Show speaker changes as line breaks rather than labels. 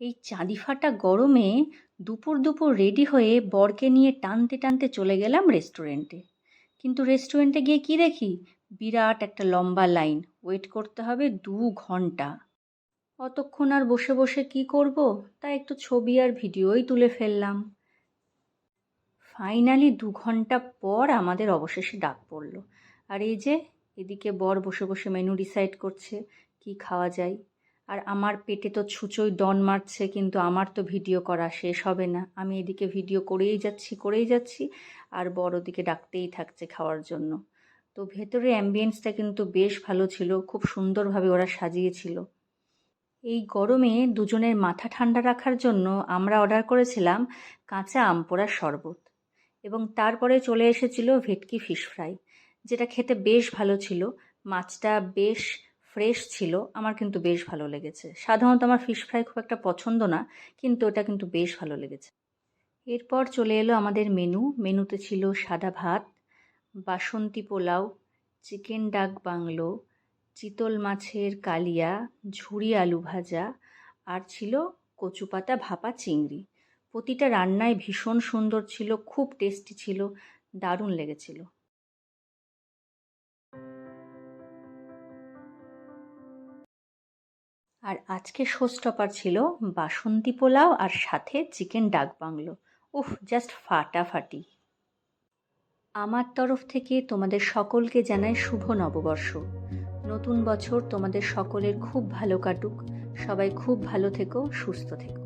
এই চাঁদি ফাটা গরমে দুপুর দুপুর রেডি হয়ে বরকে নিয়ে টানতে টানতে চলে গেলাম রেস্টুরেন্টে কিন্তু রেস্টুরেন্টে গিয়ে কি দেখি? বিরাট একটা লম্বা লাইন ওয়েট করতে হবে দু ঘণ্টা। অতক্ষণ আর বসে বসে কি করব? তা একটু ছবি আর ভিডিওই তুলে ফেললাম। ফাইনালি দু ঘণ্টা পর আমাদের অবশেষে ডাক পড়ল। আর এই যে, এদিকে বর বসে বসে মেনু ডিসাইড করছে, কি খাওয়া যায়? আর আমার পেটে তো ছুঁচোই ডন মারছে, কিন্তু আমার তো ভিডিও করা শেষ হবে না। আমি এদিকে ভিডিও করেই যাচ্ছি করেই যাচ্ছি, আর বড় দিকে ডাকতেই থাকছে খাওয়ার জন্য। তো ভেতরে অ্যাম্বিয়েন্সটা কিন্তু বেশ ভালো ছিল, খুব সুন্দরভাবে ওরা সাজিয়েছিল। এই গরমে দুজনের মাথা ঠান্ডা রাখার জন্য আমরা অর্ডার করেছিলাম কাঁচা আম পোড়ার শরবত এবং তারপরে চলে এসেছিল ভেটকি ফিশ ফ্রাই যেটা খেতে বেশ ভালো ছিল। মাছটা বেশ ফ্রেশ ছিল, আমার কিন্তু বেশ ভালো লেগেছে। সাধারণত আমার ফিশ ফ্রাই খুব একটা পছন্দ না, কিন্তু ওটা কিন্তু বেশ ভালো লেগেছে। এরপর চলে এলো আমাদের মেনু মেনুতে ছিল সাদা ভাত, বাসন্তী পোলাও চিকেন ডাক বাংলো, চিতল মাছের কালিয়া ঝুড়ি আলু ভাজা, আর ছিল কচুপাতা ভাপা চিংড়ি। প্রতিটা রান্নায় ভীষণ সুন্দর ছিল, খুব টেস্টি ছিল, দারুণ লেগেছিল। আর আজকে শোস্টপার ছিল বাসন্তী পোলাও আর সাথে চিকেন ডাক বাংলো। উফ জাস্ট ফাটাফাটি। আমার তরফ থেকে তোমাদের সকলকে জানাই শুভ নববর্ষ। নতুন বছর তোমাদের সকলের খুব ভালো কাটুক। সবাই খুব ভালো থেকো, সুস্থ থেকো।